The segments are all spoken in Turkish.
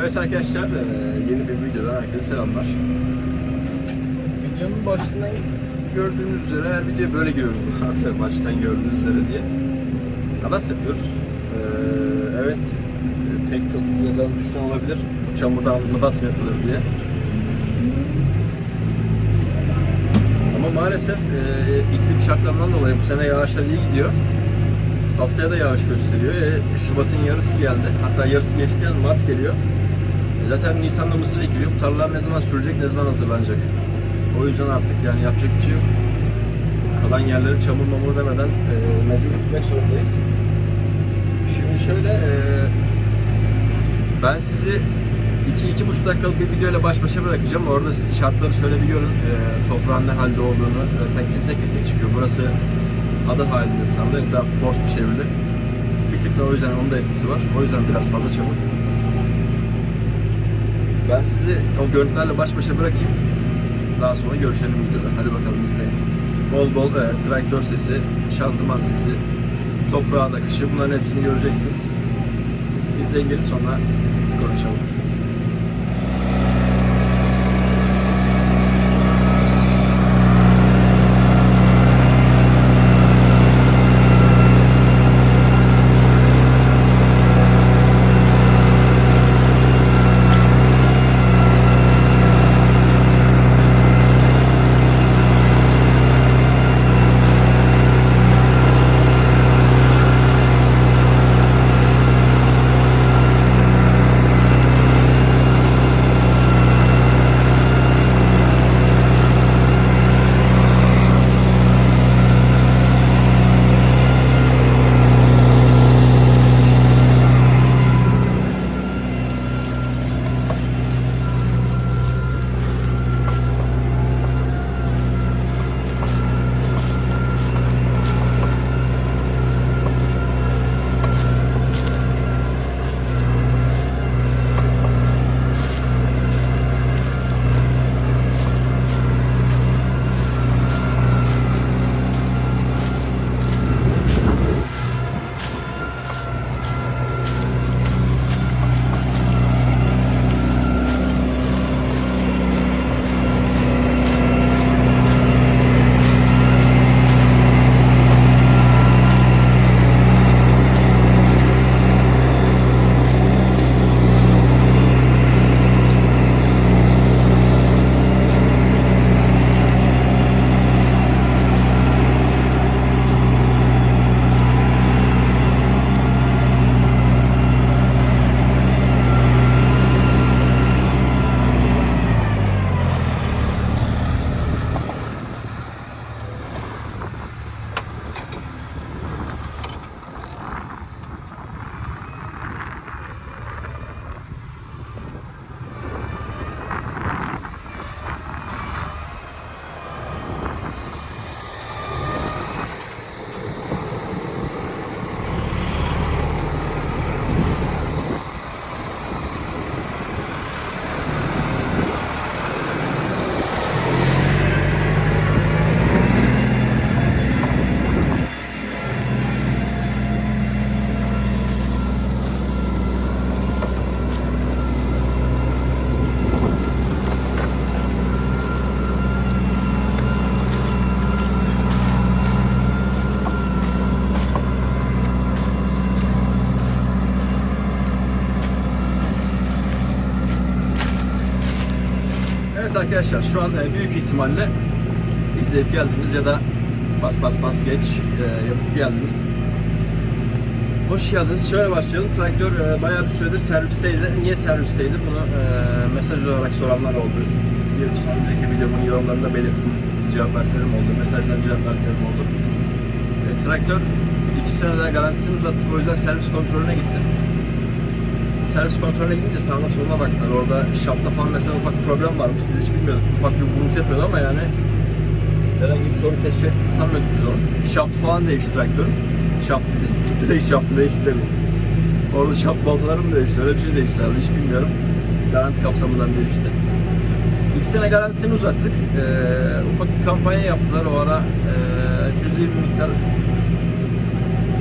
Evet arkadaşlar, e, yeni bir videodan herkese selamlar. Videonun başından gördüğünüz üzere her video böyle giriyoruz. Baştan gördüğünüz üzere diye. Kadas yapıyoruz. E, Evet, e, pek çok yazan düşünen olabilir. Bu çamurdan mıdas mı yapılır diye. Ama maalesef iklim şartlarından dolayı bu sene yağışlar iyi gidiyor. Haftaya da yağış gösteriyor. E, Şubat'ın yarısı geldi. Hatta yarısı geçti yani Mart geliyor. E, zaten Nisan'da mısır ekiliyor. Bu tarlalar ne zaman sürecek, ne zaman hazırlanacak? O yüzden artık yani yapacak bir şey yok. Kalan yerleri çamur mamur demeden e, mecbur sürmek zorundayız. Şimdi şöyle e, ben sizi 2-2,5 dakikalık bir videoyla baş başa bırakacağım. Orada siz şartları şöyle bir görün. E, toprağın ne halde olduğunu zaten kese kese çıkıyor. Burası ada halinde tam da etrafı boş bir çevrili. Bir tık da o yüzden onun da etkisi var. O yüzden biraz fazla çamur. Ben sizi o görüntülerle baş başa bırakayım. Daha sonra görüşelim videoda. Hadi bakalım izleyin. Bol bol e, traktör sesi, şanzıman sesi, toprağın akışı bunların hepsini göreceksiniz. İzleyin gelin sonra arkadaşlar şu an e, büyük ihtimalle izleyip geldiniz ya da bas bas bas geç e, yapıp geldiniz. Hoş geldiniz. Şöyle başlayalım. Traktör e, bayağı bir süredir servisteydi. Niye servisteydi? Bunu e, mesaj olarak soranlar oldu. Bir sonraki videomun yorumlarında belirttim. Cevap verdiklerim oldu. Mesajdan cevap verdiklerim oldu. E, traktör iki sene daha garantisini uzattık. O yüzden servis kontrolüne gitti. Servis kontrolüne gidince sağına soluna baktılar. Orada şafta falan mesela ufak bir problem varmış. Biz hiç bilmiyorduk. Ufak bir vuruntu yapıyordu ama yani herhangi bir sorun teşkil ettiğini sanmıyorduk biz onu. Şaft falan değişti traktörün. Şaft, direkt şaftı değişti demiyorum. Orada şaft baltaları mı değişti? Öyle bir şey değişti herhalde. Hiç bilmiyorum. Garanti kapsamından değişti. İki sene garantisini uzattık. Ee, ufak bir kampanya yaptılar. O ara e, cüzi bir miktar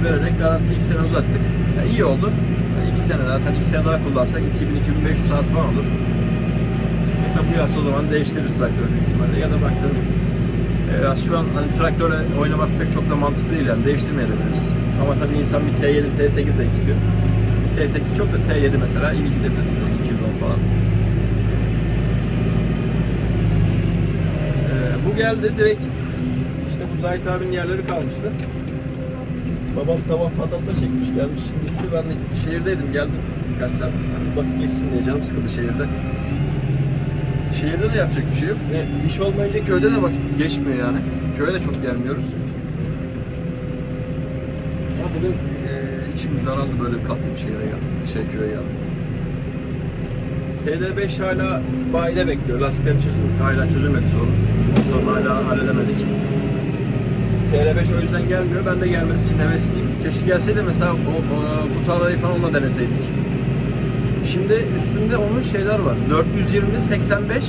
vererek garanti iki sene uzattık. Yani iyi oldu. Yani iki sene zaten 2 sene daha kullansak 2000-2500 saat falan olur. Mesela bu yaz o zaman değiştiririz traktörü büyük ihtimalle ya da baktın e, şu an hani traktörle oynamak pek çok da mantıklı değil yani değiştirmeye de biliriz. Ama tabii insan bir T7, T8 de istiyor. T8 çok da T7 mesela iyi gidebilir. 210 falan. Ee, bu geldi direkt işte bu Zahit abinin yerleri kalmıştı. Babam sabah patata çekmiş gelmiş şimdi ben de şehirdeydim geldim birkaç saat. Hani vakit geçsin diye canım sıkıldı şehirde. Şehirde de yapacak bir şey yok. E, iş olmayınca köyde de vakit geçmiyor yani. Köye de çok gelmiyoruz. Ama bugün e, içim daraldı böyle bir kalktım şehire geldim. Şey köye geldim. TD5 hala bayide bekliyor. Lastiklerim çözülmedi. Hala çözülmedi sorun. O sorunu hala halledemedik. TL5 o yüzden gelmiyor. Ben de gelmesi için hevesliyim. Keşke gelseydi mesela o, o, bu tarlayı falan onunla deneseydik. Şimdi üstünde onun şeyler var. 420, 85,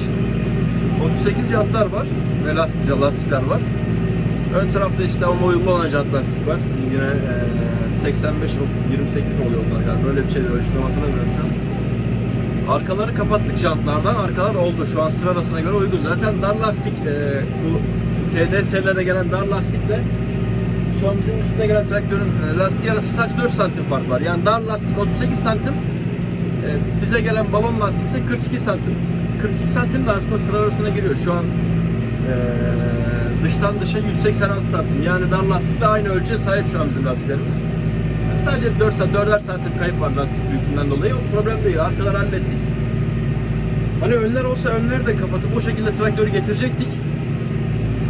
38 jantlar var ve lastik, lastikler var. Ön tarafta işte ama uyumlu olan jant lastik var. Yine e, 85, 28 mi oluyor onlar galiba. Böyle bir şey de ölçtüm hatırlamıyorum şu an. Arkaları kapattık jantlardan. Arkalar oldu. Şu an sıra arasına göre uygun. Zaten dar lastik e, bu TD serilerde gelen dar lastikle şu an bizim üstüne gelen traktörün e, lastiği arası sadece 4 santim fark var. Yani dar lastik 38 santim e, bize gelen balon lastik ise 42 santim. 42 santim de aslında sıra arasına giriyor. Şu an e, dıştan dışa 186 santim. Yani dar lastikle aynı ölçüye sahip şu an bizim lastiklerimiz. Yani sadece 4 saat 4'er santim kayıp var lastik büyüklüğünden dolayı. O problem değil. Arkaları hallettik. Hani önler olsa önleri de kapatıp o şekilde traktörü getirecektik.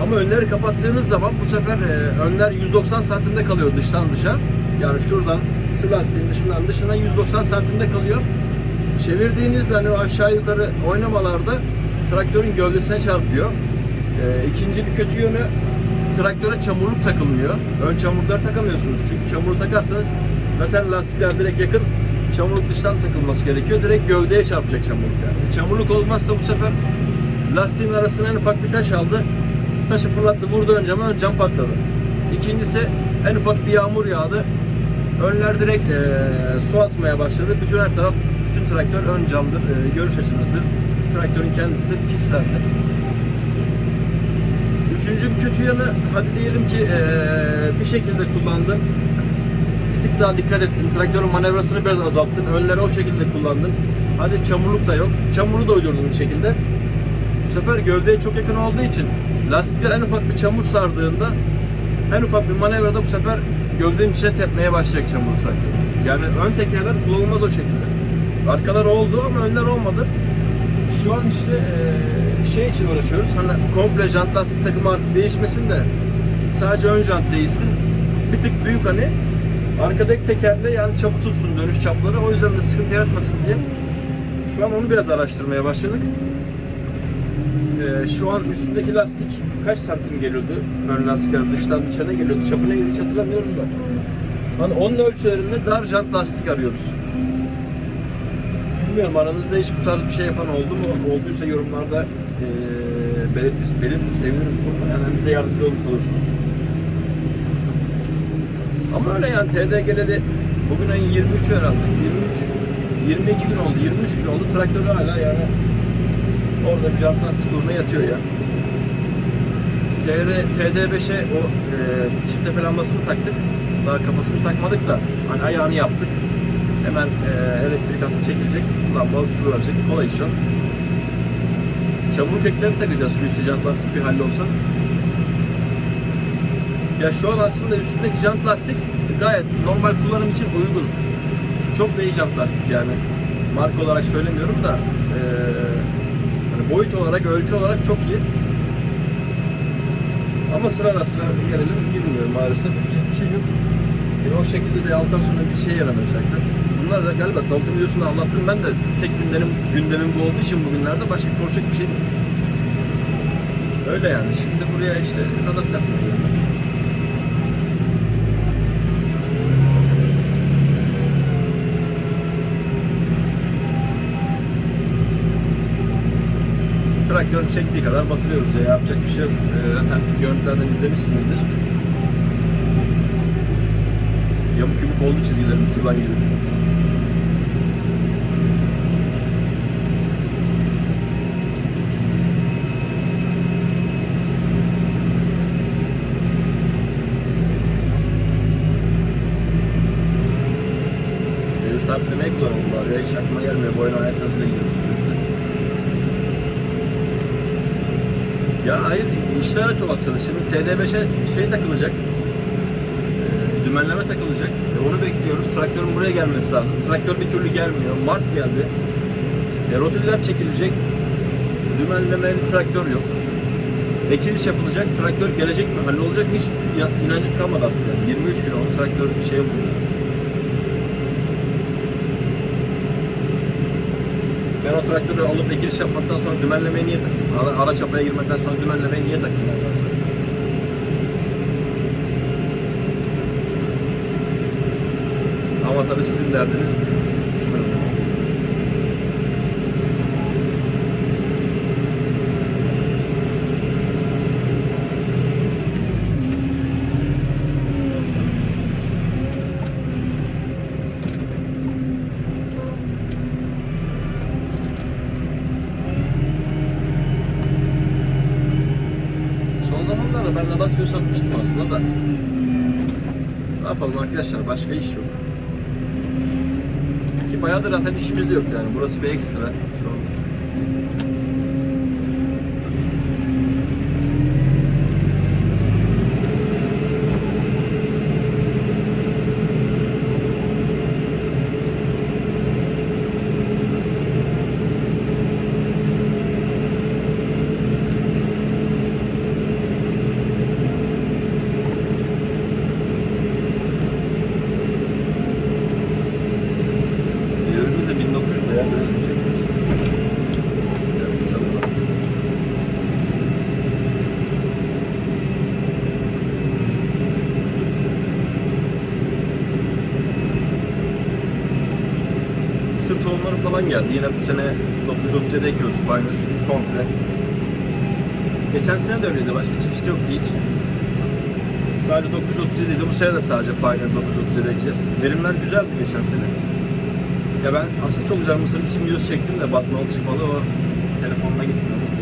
Ama önleri kapattığınız zaman bu sefer e, önler 190 santimde kalıyor dıştan dışa. Yani şuradan şu lastiğin dışından dışına 190 santimde kalıyor. Çevirdiğinizde hani aşağı yukarı oynamalarda traktörün gövdesine çarpıyor. E, ikinci bir kötü yönü traktöre çamurluk takılmıyor. Ön çamurlukları takamıyorsunuz. Çünkü çamuru takarsanız zaten lastikler direkt yakın. Çamurluk dıştan takılması gerekiyor. Direkt gövdeye çarpacak çamurluk yani. Çamurluk olmazsa bu sefer lastiğin arasına en ufak bir taş aldı. Taşı fırlattı, vurdu ön cama, ön cam patladı. İkincisi en ufak bir yağmur yağdı. Önler direkt eee, su atmaya başladı. Bütün her taraf, bütün traktör ön camdır, eee, görüş açınızdır. Traktörün kendisi pislendi. Üçüncü bir kötü yanı, hadi diyelim ki eee, bir şekilde kullandın. Bir tık daha dikkat ettin. Traktörün manevrasını biraz azalttın. Önleri o şekilde kullandın. Hadi çamurluk da yok. Çamuru da uydurdun bir şekilde. Bu sefer gövdeye çok yakın olduğu için lastikler en ufak bir çamur sardığında en ufak bir manevrada bu sefer gövdenin içine tepmeye başlayacak çamur traktör. Yani ön tekerler kullanılmaz o şekilde. Arkalar oldu ama önler olmadı. Şu an işte şey için uğraşıyoruz. Hani komple jant lastik takımı artık değişmesin de sadece ön jant değişsin. Bir tık büyük hani arkadaki tekerle yani çapı tutsun dönüş çapları. O yüzden de sıkıntı yaratmasın diye. Şu an onu biraz araştırmaya başladık. Ee, şu an üstündeki lastik kaç santim geliyordu? Ön lastikler dıştan dışa ne geliyordu? Çapı neydi hiç hatırlamıyorum da. Hani onun ölçülerinde dar jant lastik arıyoruz. Bilmiyorum aranızda hiç bu tarz bir şey yapan oldu mu? Olduysa yorumlarda ee, belirtir, belirtin sevinirim. Yani bize yardımcı olmuş olursunuz. Ama öyle yani TD geleli bugün ayın 23'ü herhalde. 23 22 gün oldu, 23 gün oldu. Traktörü hala yani orada lastik uğruna yatıyor ya. TR, TD5'e o e, çift tepe lambasını taktık. Daha kafasını takmadık da hani ayağını yaptık. Hemen e, elektrik hattı çekilecek. Lamba verecek. Kolay iş o. Çamur köklerini takacağız şu işte jant lastik bir hallolsa. Ya şu an aslında üstündeki jant lastik gayet normal kullanım için uygun. Çok da iyi jant lastik yani. Marka olarak söylemiyorum da hani boyut olarak, ölçü olarak çok iyi. Ama sıra arasına gelelim girmiyor maalesef. Yapacak bir şey yok. E, o şekilde de alttan sonra bir şey yaramayacaktır. Bunlar da galiba tanıtım videosunda anlattım ben de tek gündemim, gündemim bu olduğu için bugünlerde başka konuşacak bir şey yok. Öyle yani. Şimdi buraya işte nadas olarak görüntü çektiği kadar batırıyoruz ya. Yapacak bir şey yok. Ee, zaten görüntülerden izlemişsinizdir. Yamuk yumuk oldu çizgilerimiz yılan gibi. Sabitlemeye kullanıyorlar ya hiç aklıma gelmiyor. Boyun ayak nasıl gidiyoruz? Ya hayır işler de çok aksadı. Şimdi TD5'e şey takılacak. e, Dümenleme takılacak. E, onu bekliyoruz. Traktörün buraya gelmesi lazım. Traktör bir türlü gelmiyor. Mart geldi. E, rotiller çekilecek. Dümenlemeli traktör yok. Ekiliş yapılacak. Traktör gelecek mi? Hallolacak mı? Hiç inancım kalmadı artık. Yani. 23 gün oldu. Traktör şey yapıyor. Ben o traktörü alıp ekiliş yapmaktan sonra dümenlemeye niye takayım? Ara, ara çapaya girmekten sonra dümenlemeye niye takayım? Ama tabii sizin derdiniz Son zamanlarda ben Ladas bir satmıştım aslında da. Ne yapalım arkadaşlar başka iş yok. Ki bayağıdır zaten işimiz de yok yani. Burası bir ekstra şu an. Yerimiz de 1900 de ya biraz yüksek. Biraz kısa bu. Mısır tohumları falan geldi. Yine bu sene 937 ekiyoruz Pioneer komple. Geçen sene de öyleydi. Başka çeşit yoktu hiç. Sadece 937 idi. Bu sene de sadece Pioneer 937 ekeceğiz. Verimler güzeldi geçen sene. Ya ben aslında çok güzel mısır biçim videosu çektim de batmalı çıkmalı o telefonuna gitti nasıl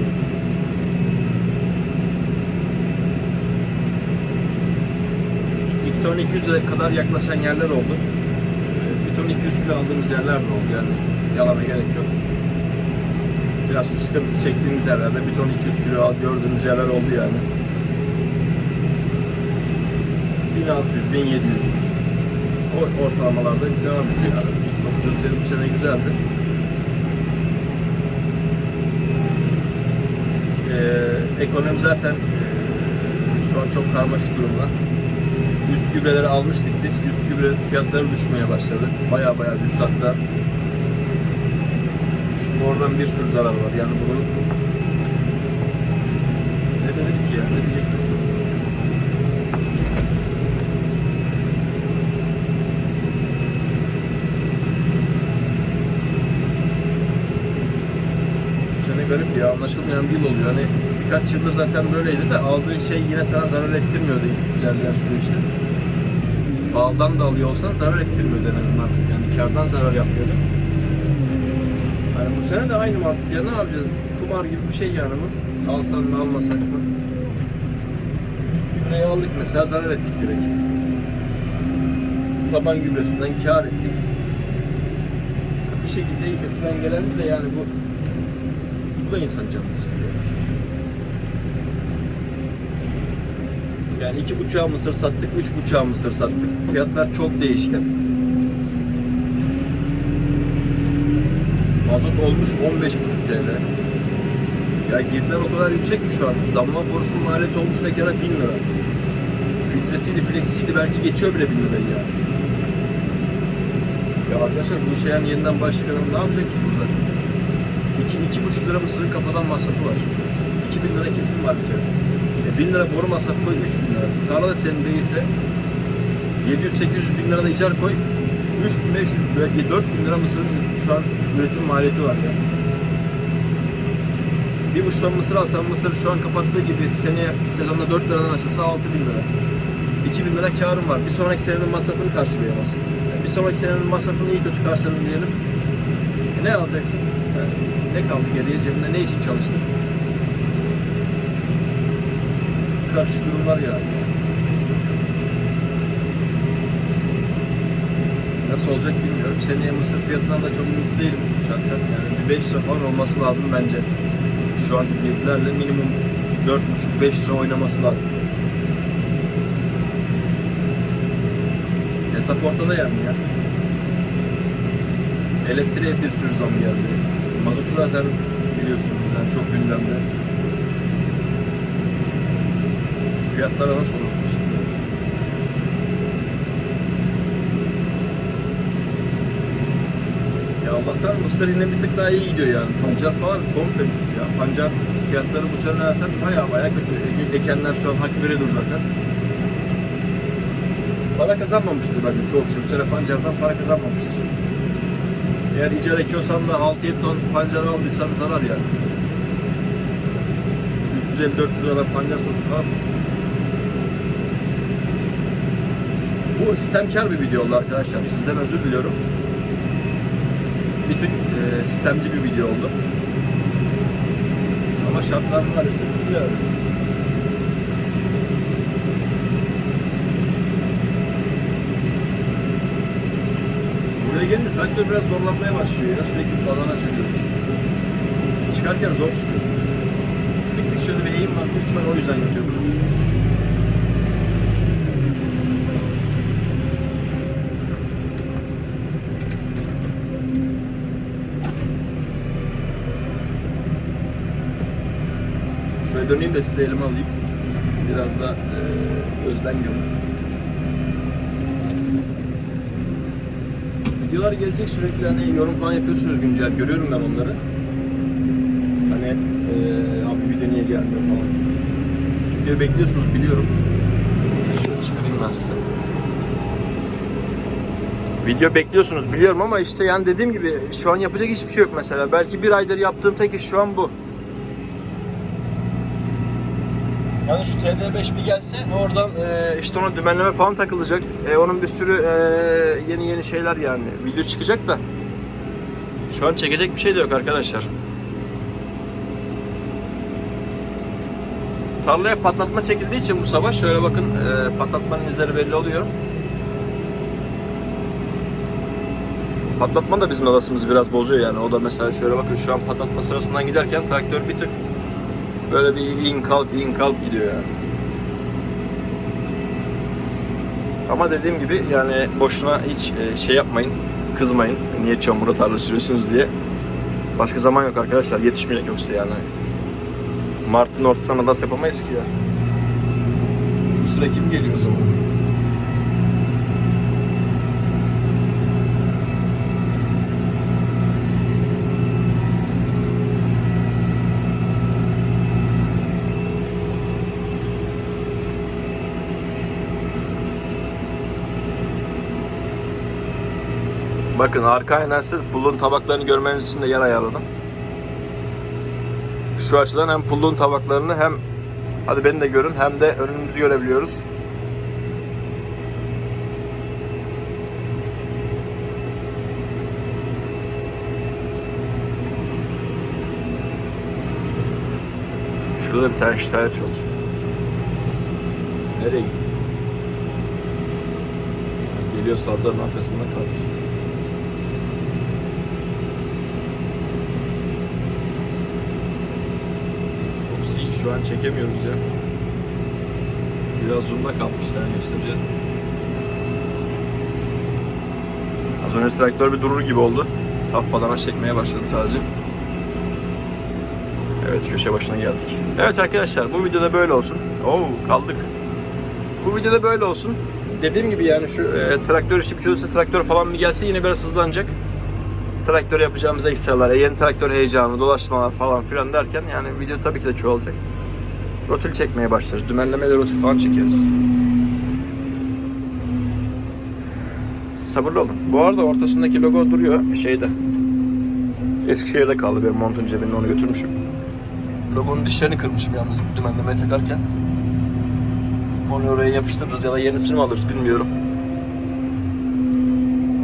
bir ton 200'e kadar yaklaşan yerler oldu. Ee, Bir ton 200 kilo aldığımız yerler de oldu yani. Yalana gerek yok. Biraz su sıkıntısı çektiğimiz yerlerde bir ton 200 kilo gördüğümüz yerler oldu yani. 1600, 1700 o ortalamalarda devam ediyor yani. 937 bu sene güzeldi. Ee, ekonomi zaten ee, şu an çok karmaşık durumda. Üst gübreleri almıştık biz. Üst gübre fiyatları düşmeye başladı. Baya baya düştü hatta. Şimdi oradan bir sürü zarar var. Yani bunu ne denir ki ya? Ne diyeceksiniz? Garip ya anlaşılmayan bir yıl oluyor. Hani birkaç yıldır zaten böyleydi de aldığın şey yine sana zarar ettirmiyordu ilerleyen süreçte. Pahalıdan da alıyor olsan zarar ettirmiyordu en azından. Yani kardan zarar yapmıyordu. Yani bu sene de aynı mantık ya ne yapacağız? Kumar gibi bir şey yani bu. Alsan mı almasak mı? Üst gübreyi aldık mesela zarar ettik direkt. Taban gübresinden kar ettik. Bir şekilde iyi kötüden gelen de yani bu bu da insan canını Yani iki buçuğa mısır sattık, üç buçuğa mısır sattık. Fiyatlar çok değişken. Mazot olmuş 15,5 TL. Ya girdiler o kadar yüksek mi şu an? Damla borusunun maliyeti olmuş tekara 1000 lira. Filtresiydi, fleksiydi belki geçiyor bile 1000 lirayı ya. Ya arkadaşlar bu işe yeniden başlayan adam ne yapacak ki burada? 2 iki, buçuk lira mısırın kafadan masrafı var. 2000 lira kesim var bir kere. E, 1000 lira boru masrafı koy 3000 lira. Tarla da senin değilse 700-800 bin lira da icar koy. 3500 belki 4000 lira mısırın şu an üretim maliyeti var ya. Bir buçuk ton mısır alsan mısır şu an kapattığı gibi seneye sezonda 4 liradan aşağısı 6 bin lira. 2000 lira karın var. Bir sonraki senenin masrafını karşılayamazsın. Yani bir sonraki senenin masrafını iyi kötü karşıladın diyelim. E ne alacaksın? Yani ne kaldı geriye cebinde? Ne için çalıştın? Karşı durumlar yani. Nasıl olacak bilmiyorum. Seneye mısır fiyatından da çok umutlu değilim şahsen. Yani bir 5 lira falan olması lazım bence. Şu anki fiyatlarla minimum 4,5-5 lira oynaması lazım. Hesap ortada yani ya. Elektriğe bir sürü zam geldi. Mazotu da sen biliyorsun yani çok gündemde. Fiyatlara nasıl şimdi? Ya Allah'tan Mısır yine bir tık daha iyi gidiyor yani. Pancar falan komple bitik ya. Pancar fiyatları bu sene zaten baya baya kötü. Ege- Ekenler şu an hak veriyordur zaten. Para kazanmamıştır bence çoğu kişi. Bu sene pancardan para kazanmamıştır. Eğer icar ekiyorsan da 6-7 ton pancar aldıysan zarar yani. 350-400 lira pancar satıp var mı? Bu sistemkar bir video oldu arkadaşlar. Sizden özür diliyorum. Bir tık e, sistemci bir video oldu. Ama şartlar maalesef yani. Buraya gelince traktör biraz zorlanmaya başlıyor ya. Sürekli badana çekiyoruz. Çıkarken zor çıkıyor. Bir tık şöyle bir eğim var. Büyük o yüzden yapıyor döneyim de size elime alayım. Biraz da e, gözden görün. Videolar gelecek sürekli hani yorum falan yapıyorsunuz güncel. Görüyorum ben onları. Hani e, abi video niye gelmiyor falan. Video bekliyorsunuz biliyorum. Şöyle çıkarayım ben size. Video bekliyorsunuz biliyorum ama işte yani dediğim gibi şu an yapacak hiçbir şey yok mesela. Belki bir aydır yaptığım tek iş şu an bu. Yani şu TD5 bir gelse oradan e, işte ona dümenleme falan takılacak. E, onun bir sürü e, yeni yeni şeyler yani. Video çıkacak da. Şu an çekecek bir şey de yok arkadaşlar. Tarlaya patlatma çekildiği için bu sabah şöyle bakın e, patlatmanın izleri belli oluyor. Patlatma da bizim adasımızı biraz bozuyor yani. O da mesela şöyle bakın şu an patlatma sırasından giderken traktör bir tık Böyle bir in kalk in kalk gidiyor yani. Ama dediğim gibi yani boşuna hiç e, şey yapmayın, kızmayın. Niye çamura tarla sürüyorsunuz diye. Başka zaman yok arkadaşlar. Yetişmeyecek yoksa yani. Mart'ın ortasına da yapamayız ki ya. Bu sıra kim geliyor o zaman? Bakın arka aynen size pullun tabaklarını görmeniz için de yer ayarladım. Şu açıdan hem pullun tabaklarını hem hadi beni de görün hem de önümüzü görebiliyoruz. Şurada bir tane şişler çalışıyor. Nereye gitti? Geliyor sazların arkasında kalmış. Şu an çekemiyoruz ya. Biraz zoom'da kalmış sen göstereceğiz. Az önce traktör bir durur gibi oldu. Saf badana çekmeye başladı sadece. Evet köşe başına geldik. Evet arkadaşlar bu videoda böyle olsun. Oo kaldık. Bu videoda böyle olsun. Dediğim gibi yani şu e, traktör işi bir çözülse traktör falan bir gelse yine biraz hızlanacak. Traktör yapacağımız ekstralar, yeni traktör heyecanı, dolaşmalar falan filan derken yani video tabii ki de çoğalacak. Rotil çekmeye başlarız. Dümenlemeyle rotil falan çekeriz. Sabırlı olun. Bu arada ortasındaki logo duruyor şeyde. Eskişehir'de kaldı benim montun cebinde onu götürmüşüm. Logonun dişlerini kırmışım yalnız dümenlemeye takarken. Onu oraya yapıştırırız ya da yenisini mi alırız bilmiyorum.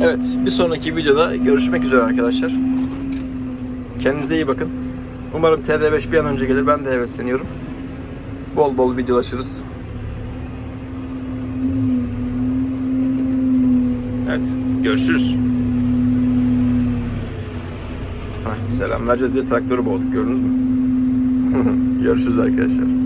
Evet, bir sonraki videoda görüşmek üzere arkadaşlar. Kendinize iyi bakın. Umarım TD5 bir an önce gelir. Ben de hevesleniyorum. Bol bol videolaşırız. Evet, görüşürüz. Ay, selam vereceğiz diye traktörü boğduk gördünüz mü? görüşürüz arkadaşlar.